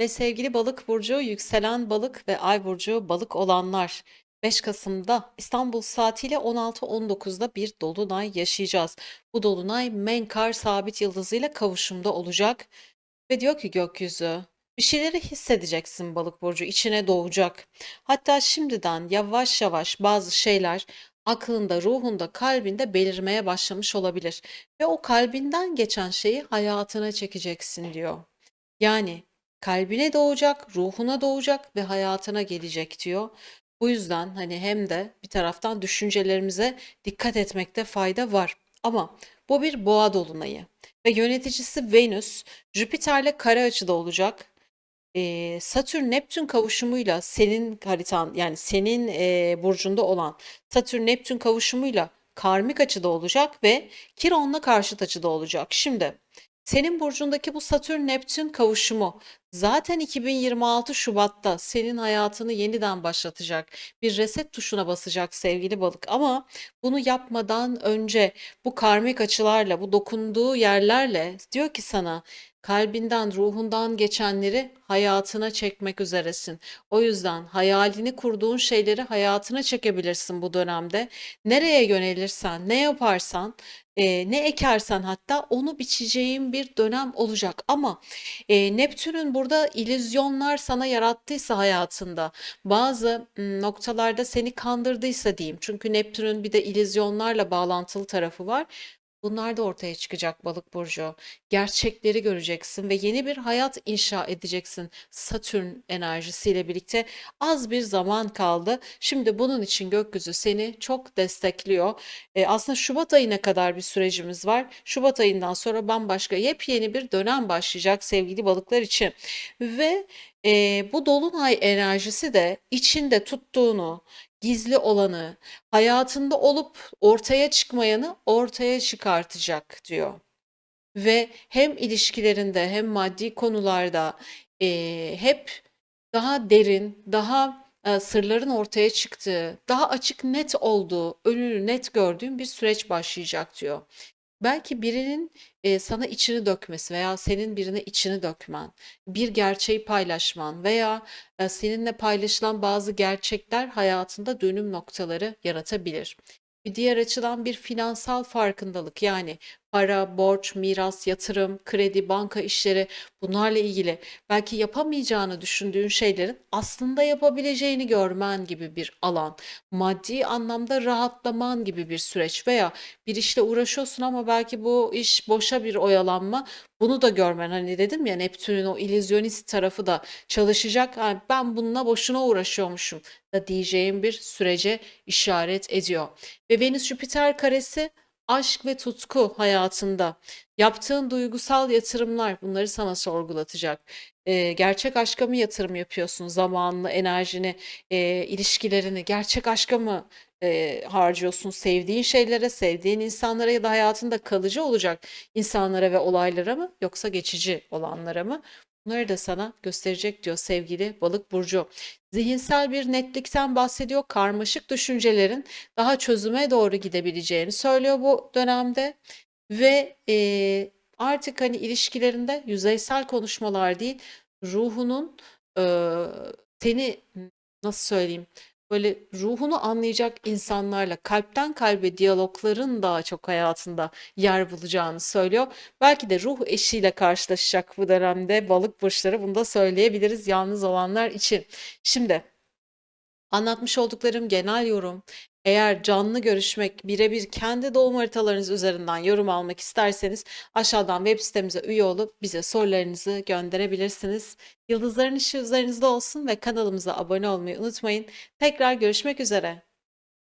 Ve sevgili balık burcu, yükselen balık ve ay burcu balık olanlar 5 Kasım'da İstanbul saatiyle 16.19'da bir dolunay yaşayacağız. Bu dolunay Menkar sabit yıldızıyla kavuşumda olacak ve diyor ki gökyüzü bir şeyleri hissedeceksin balık burcu içine doğacak. Hatta şimdiden yavaş yavaş bazı şeyler aklında, ruhunda, kalbinde belirmeye başlamış olabilir ve o kalbinden geçen şeyi hayatına çekeceksin diyor. Yani kalbine doğacak, ruhuna doğacak ve hayatına gelecek diyor. Bu yüzden hani hem de bir taraftan düşüncelerimize dikkat etmekte fayda var. Ama bu bir boğa dolunayı ve yöneticisi Venüs Jüpiter'le kare açıda olacak. Ee, Satürn Neptün kavuşumuyla senin haritan yani senin e, burcunda olan Satürn Neptün kavuşumuyla karmik açıda olacak ve Kiron'la karşıt açıda olacak. Şimdi senin burcundaki bu Satürn Neptün kavuşumu zaten 2026 Şubat'ta senin hayatını yeniden başlatacak. Bir reset tuşuna basacak sevgili balık ama bunu yapmadan önce bu karmik açılarla, bu dokunduğu yerlerle diyor ki sana kalbinden, ruhundan geçenleri hayatına çekmek üzeresin. O yüzden hayalini kurduğun şeyleri hayatına çekebilirsin bu dönemde. Nereye yönelirsen, ne yaparsan, e, ne ekersen hatta onu biçeceğin bir dönem olacak. Ama e, Neptün'ün burada illüzyonlar sana yarattıysa hayatında, bazı noktalarda seni kandırdıysa diyeyim. Çünkü Neptün'ün bir de illüzyonlarla bağlantılı tarafı var. Bunlar da ortaya çıkacak balık burcu. Gerçekleri göreceksin ve yeni bir hayat inşa edeceksin Satürn enerjisiyle birlikte. Az bir zaman kaldı. Şimdi bunun için gökyüzü seni çok destekliyor. E, aslında Şubat ayına kadar bir sürecimiz var. Şubat ayından sonra bambaşka yepyeni bir dönem başlayacak sevgili balıklar için. Ve e, bu dolunay enerjisi de içinde tuttuğunu, gizli olanı, hayatında olup ortaya çıkmayanı ortaya çıkartacak diyor. Ve hem ilişkilerinde hem maddi konularda eee, hep daha derin, daha e, sırların ortaya çıktığı, daha açık net olduğu, önünü net gördüğün bir süreç başlayacak diyor. Belki birinin e, sana içini dökmesi veya senin birine içini dökmen, bir gerçeği paylaşman veya e, seninle paylaşılan bazı gerçekler hayatında dönüm noktaları yaratabilir. Bir diğer açıdan bir finansal farkındalık yani para, borç, miras, yatırım, kredi, banka işleri bunlarla ilgili belki yapamayacağını düşündüğün şeylerin aslında yapabileceğini görmen gibi bir alan. Maddi anlamda rahatlaman gibi bir süreç veya bir işle uğraşıyorsun ama belki bu iş boşa bir oyalanma. Bunu da görmen hani dedim ya Neptün'ün o illüzyonist tarafı da çalışacak. "Ha, ben bununla boşuna uğraşıyormuşum da diyeceğim bir sürece işaret ediyor. Ve Venüs Jüpiter karesi aşk ve tutku hayatında yaptığın duygusal yatırımlar bunları sana sorgulatacak. Ee, gerçek aşka mı yatırım yapıyorsun? Zamanını, enerjini, e, ilişkilerini gerçek aşka mı e, harcıyorsun? Sevdiğin şeylere, sevdiğin insanlara ya da hayatında kalıcı olacak insanlara ve olaylara mı yoksa geçici olanlara mı? Bunları da sana gösterecek diyor sevgili balık burcu. Zihinsel bir netlikten bahsediyor. Karmaşık düşüncelerin daha çözüme doğru gidebileceğini söylüyor bu dönemde. Ve e, artık hani ilişkilerinde yüzeysel konuşmalar değil, ruhunun e, seni nasıl söyleyeyim böyle ruhunu anlayacak insanlarla kalpten kalbe diyalogların daha çok hayatında yer bulacağını söylüyor. Belki de ruh eşiyle karşılaşacak bu dönemde balık burçları bunu da söyleyebiliriz yalnız olanlar için. Şimdi Anlatmış olduklarım genel yorum. Eğer canlı görüşmek, birebir kendi doğum haritalarınız üzerinden yorum almak isterseniz aşağıdan web sitemize üye olup bize sorularınızı gönderebilirsiniz. Yıldızların ışığı üzerinizde olsun ve kanalımıza abone olmayı unutmayın. Tekrar görüşmek üzere.